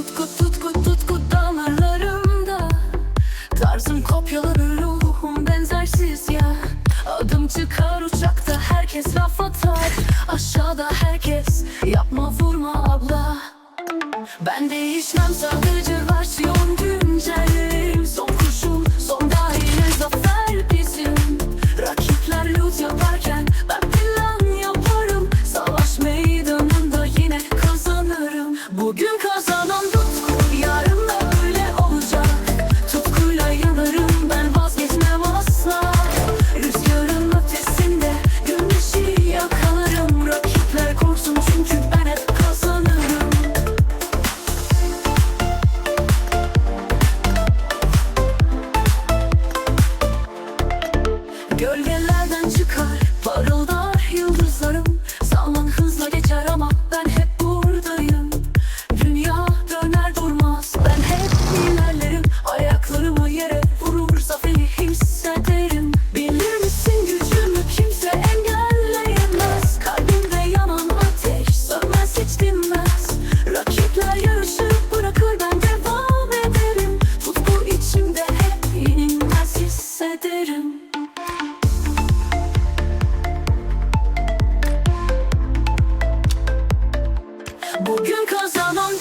Tutku tutku tutku damarlarımda Tarzım kopyaları ruhum benzersiz ya. Adım çıkar uçakta herkes laf atar. Aşağıda herkes yapma vurma abla. Ben değişmem sadece versiyon güncellerim Son kurşun son dahile zafer bizim. Rakipler loot yapar. Kazanan tutku yarın da öyle olacak. Tutkuyla yanarım ben vazgeçmem asla. Rüzgarın ötesinde güneşi yakalarım Rakipler korksun çünkü ben hep kazanırım. Gölgelerden çıkar parıldar yıldızlarım yaşarım Bugün kazanan